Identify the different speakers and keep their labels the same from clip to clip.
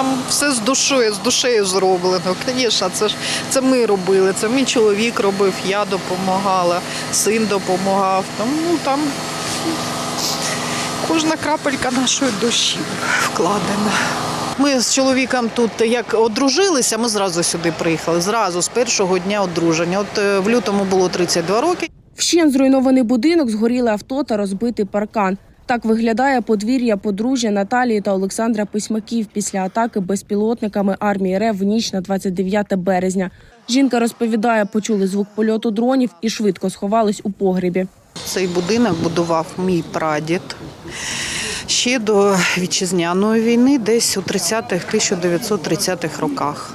Speaker 1: там все з душою, з душею зроблено. Звісно, це ж це ми робили. Це мій чоловік робив, я допомагала, син допомагав. Там, ну там кожна крапелька нашої душі вкладена. Ми з чоловіком тут як одружилися, ми зразу сюди приїхали. Зразу з першого дня одруження. От е, в лютому було 32 роки.
Speaker 2: Вщен зруйнований будинок, згоріле авто та розбитий паркан. Так виглядає подвір'я подружжя Наталії та Олександра Письмаків після атаки безпілотниками армії РФ в ніч на 29 березня. Жінка розповідає, почули звук польоту дронів і швидко сховались у погребі.
Speaker 1: Цей будинок будував мій прадід ще до вітчизняної війни, десь у 30-х, 1930-х роках.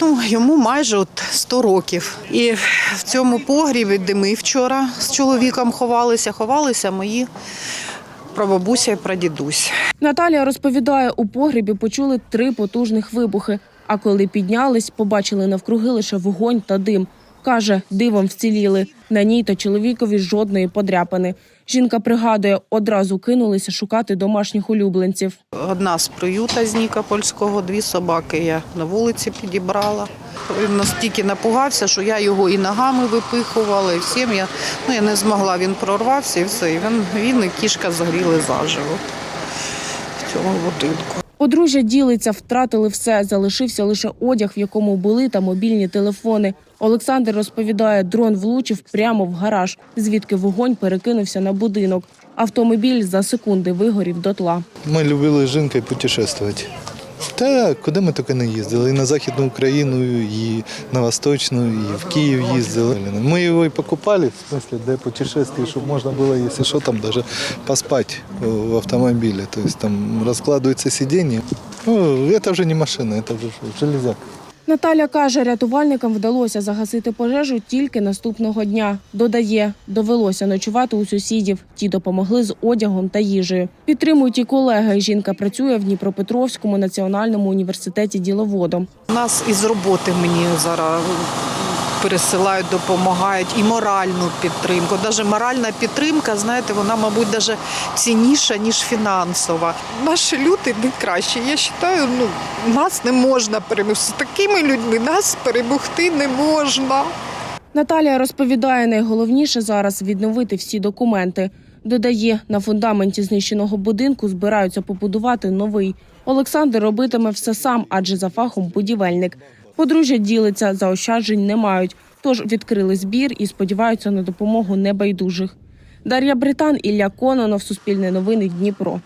Speaker 1: Ну, йому майже от 100 років. І в цьому погрібі, де ми вчора з чоловіком ховалися, ховалися мої прабабуся і прадідусь.
Speaker 2: Наталія розповідає, у погрібі почули три потужних вибухи. А коли піднялись, побачили навкруги лише вогонь та дим. Каже, дивом вціліли. На ній та чоловікові жодної подряпини. Жінка пригадує, одразу кинулися шукати домашніх улюбленців.
Speaker 1: Одна з приюта з Нікопольського, дві собаки я на вулиці підібрала. Він настільки напугався, що я його і ногами випихувала, і всім я, ну, я не змогла. Він прорвався і все. І він, він і кішка згоріли заживо в цьому будинку.
Speaker 2: Подружжя ділиться, втратили все. Залишився лише одяг, в якому були та мобільні телефони. Олександр розповідає, дрон влучив прямо в гараж, звідки вогонь перекинувся на будинок. Автомобіль за секунди вигорів дотла.
Speaker 3: Ми любили з жінкою путешествувати. Та куди ми тільки не їздили. І на Західну Україну, і на Восточну, і в Київ їздили. Ми його і покупали, в смысле, де путешествий, щоб можна було, якщо що, там даже поспати в автомобілі. Тобто там розкладується сидіння. Ну, це вже не машина, це вже железяк.
Speaker 2: Наталя каже, рятувальникам вдалося загасити пожежу тільки наступного дня. Додає, довелося ночувати у сусідів. Ті допомогли з одягом та їжею. Підтримують і колеги. Жінка працює в Дніпропетровському національному університеті діловодом.
Speaker 1: Нас із роботи мені зараз пересилають, допомагають і моральну підтримку. Навіть моральна підтримка, знаєте, вона, мабуть, навіть цінніша, ніж фінансова. Наші люди найкращі. Я вважаю, ну, нас не можна перемогти. З такими людьми нас перемогти не можна.
Speaker 2: Наталія розповідає, найголовніше зараз відновити всі документи. Додає, на фундаменті знищеного будинку збираються побудувати новий. Олександр робитиме все сам, адже за фахом будівельник. Подружжя ділиться, заощаджень не мають, тож відкрили збір і сподіваються на допомогу небайдужих. Дар'я Британ, Ілля Кононов, Суспільне новини, Дніпро.